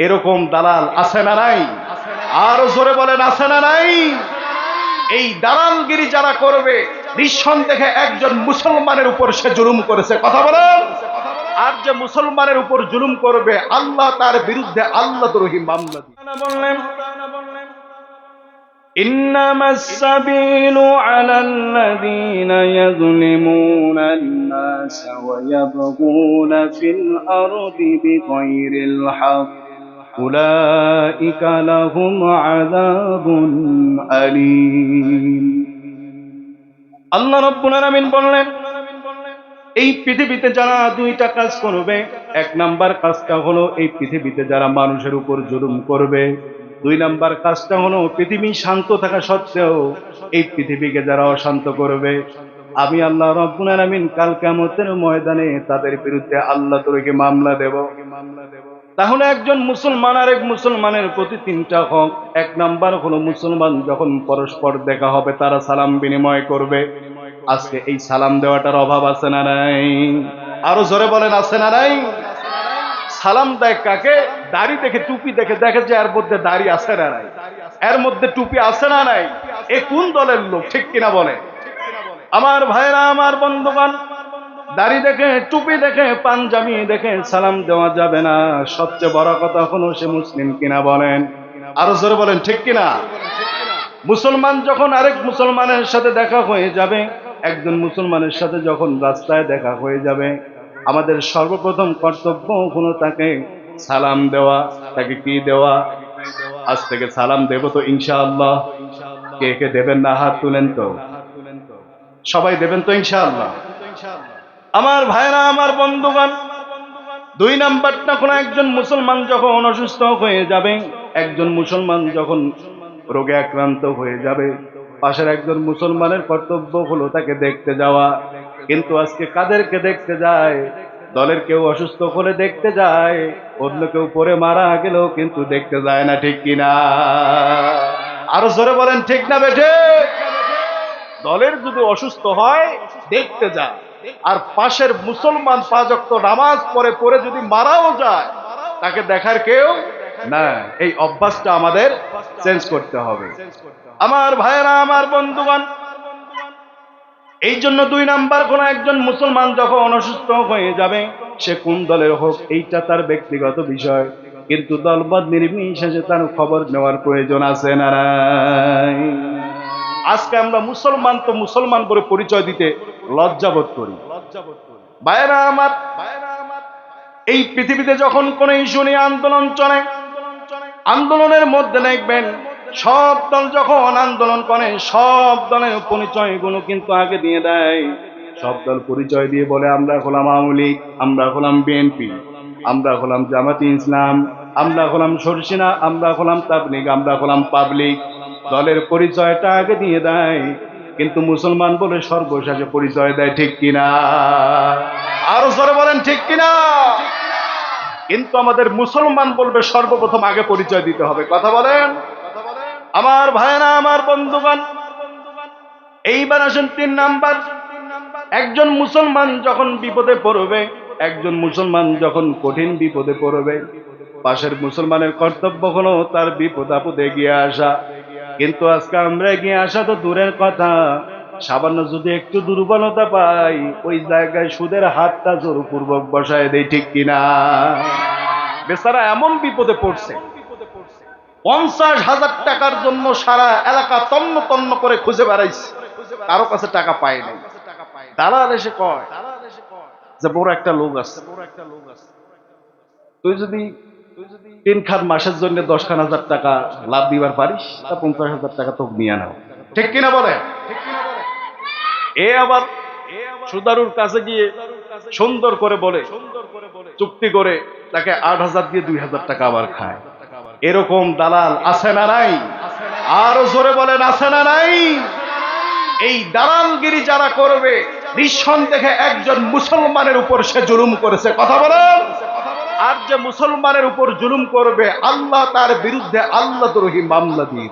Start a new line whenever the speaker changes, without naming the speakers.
এরকম দালাল আছে না নাই আরো জোরে বলেন আছে না নাই এই দালালগিরি যারা করবে নিঃসন্দেহে একজন মুসলমানের উপর সে জুলুম করেছে কথা বলেন আর যে মুসলমানের উপর জুলুম করবে আল্লাহ তার বিরুদ্ধে আল্লাহ দ্রোহী মামলা দিবে। বললেন
إنما السبيل على الذين يظلمون الناس ويبغون في الأرض بغير الحق أولئك لهم عذاب أليم
আল্লাহ রব্বুল আলামিন বললেন এই পৃথিবীতে যারা দুইটা কাজ করবে এক নাম্বার কাজটা হলো এই পৃথিবীতে যারা মানুষের উপর জুলুম করবে দুই নাম্বার কাজটা হলো পৃথিবী শান্ত থাকা সত্ত্বেও এই পৃথিবীকে যারা অশান্ত করবে আমি আল্লাহ রব্বুল আলামিন কাল কিয়ামতের ময়দানে তাদের বিরুদ্ধে আল্লাহ তোরকে মামলা দেব মামলা দেব তাহলে একজন মুসলমান আর এক মুসলমানের প্রতি তিনটা হক। এক নাম্বার হলো মুসলমান যখন পরস্পর দেখা হবে, তারা সালাম বিনিময় করবে। আজকে এই সালাম দেওয়াটার অভাব আছে না নাই? আরও জোরে বলেন, আছে না নাই? সালাম দেয় কাকে? দাড়ি দেখে, টুপি দেখে দেখে যে এর মধ্যে দাড়ি আছে না নাই। এর মধ্যে টুপি আছে না নাই? এ কোন দলের লোক? ঠিক কিনা বলে? আমার ভাইরা আমার বন্ধুগণ দাড়ি দেখে, টুপি দেখে, পাঞ্জাবি দেখে সালাম দেওয়া যাবে না। সবচেয়ে বড় কথা হলো সে মুসলিম কিনা বলেন। আরও জোরে বলেন, ঠিক কিনা? মুসলমান যখন আরেক মুসলমানের সাথে দেখা হয়ে যাবে, একজন মুসলমানের সাথে যখন রাস্তায় দেখা হয়ে যাবে, আমাদের সর্বপ্রথম কর্তব্য হলো তাকে সালাম দেওয়া, তাকে কি দেওয়া? আজ থেকে সালাম দেব তো ইনশাআল্লাহ। কে কে দেবেন না হাত তুলেন তো? সবাই দেবেন তো ইনশাআল্লাহ। আমার ভাইরা আমার বন্ধুগণ, দুই নাম্বারটা কোন একজন মুসলমান যখন অসুস্থ হয়ে যাবে, একজন মুসলমান যখন রোগে আক্রান্ত হয়ে যাবে, পাশের একজন মুসলমানের কর্তব্য হলো তাকে দেখতে যাওয়া। কিন্তু আজকে কাদেরকে দেখতে যায়? দলের কেউ অসুস্থ করে দেখতে যায়, অন্য কেউ পরে মারা গেলেও কিন্তু দেখতে যায় না, ঠিক কিনা? আরও জোরে বলেন, ঠিক না বেঠে? দলের যদি অসুস্থ হয়, দেখতে যায়। আর পাশের মুসলমান পাঁচক্ত নামাজ পড়ে পড়ে যদি মারাও যায়, তাকে দেখার কেউ না এই অভ্যাসটা আমাদের চেঞ্জ করতে হবে। আমার ভাইয়েরা, আমার বন্ধুগণ, এই জন্য দুই নাম্বার কোন একজন মুসলমান যখন অসুস্থ হয়ে যাবে, সে কোন দলের হোক, এইটা তার ব্যক্তিগত বিষয়। কিন্তু দলবদ নির্বিশেষে তার খবর নেওয়ার প্রয়োজন আছে না নাই? আজকে আমরা মুসলমান তো মুসলমান করে পরিচয় দিতে লজ্জাবোধ করি। ভাইয়েরা আমার, এই পৃথিবীতে যখন কোন ইস্যু নিয়ে আন্দোলন চলে, আন্দোলনের মধ্যে দেখবেন, সব দল যখন আন্দোলন করে, সব দলের পরিচয়গুলো কিন্তু আগে দিয়ে দেয়। সব দল পরিচয় দিয়ে বলে, আমরা হলাম আওয়ামী লীগ, আমরা হলাম বিএনপি, আমরা হলাম জামাতি ইসলাম, আমরা হলাম সরসিনা, আমরা হলাম তাবলিগ, আমরা হলাম পাবলিক দলের পরিচয়টা আগে দিয়ে দেয়। কিন্তু মুসলমান বলে সর্বশেষে পরিচয় দেয়, ঠিক কিনা? আরও জোরে বলেন, ঠিক কিনা? কিন্তু আমাদের মুসলমান বলবে সর্বপ্রথম আগে পরিচয় দিতে হবে। কথা বলেন? আমার ভাইরা আমার বন্ধুগণ, এইবার আসেন তিন নাম্বার। একজন মুসলমান যখন বিপদে পড়বে, একজন মুসলমান যখন কঠিন বিপদে পড়বে, পাশের মুসলমানের কর্তব্য হলো তার বিপদ আপদে এগিয়ে আসা। কিন্তু আজকে আমরা এগিয়ে আসা তো দূরের কথা। সামান্য যদি একটু দুর্বলতা পাই, ওই জায়গায় সুদের হাতটা জোরপূর্বক বসায় দেয় ঠিক কিনা? বেচারা এমন বিপদে পড়ছে। পঞ্চাশ হাজার টাকার জন্য সারা এলাকা তন্ন তন্ন করে খুঁজে বেড়াইছে। কারও কাছে টাকা পায় নাই। দালাল এসে কয় যে, বড় একটা লোক আছে। তুই যদি তিন খান মাসের জন্য দশ খান হাজার টাকা লাভ দিবার পারিস, তা পঞ্চাশ হাজার টাকা তোকে নিয়ে নাও ঠিক কিনা বলে? এ আবার সুদারুর কাছে গিয়ে সুন্দর করে বলে, চুক্তি করে তাকে আট হাজার দিয়ে দুই হাজার টাকা আবার খায়। এরকম দালাল আছে না নাই? আরও জোরে বলেন, আছে না নাই? এই দালালগিরি যারা করবে, নিঃসন্দেহে একজন মুসলমানের উপর সে জুলুম করেছে। কথা বলেন। আর যে মুসলমানের উপর জুলুম করবে আল্লাহ তার বিরুদ্ধে আল্লাহ দ্রোহী মামলা দিয়ে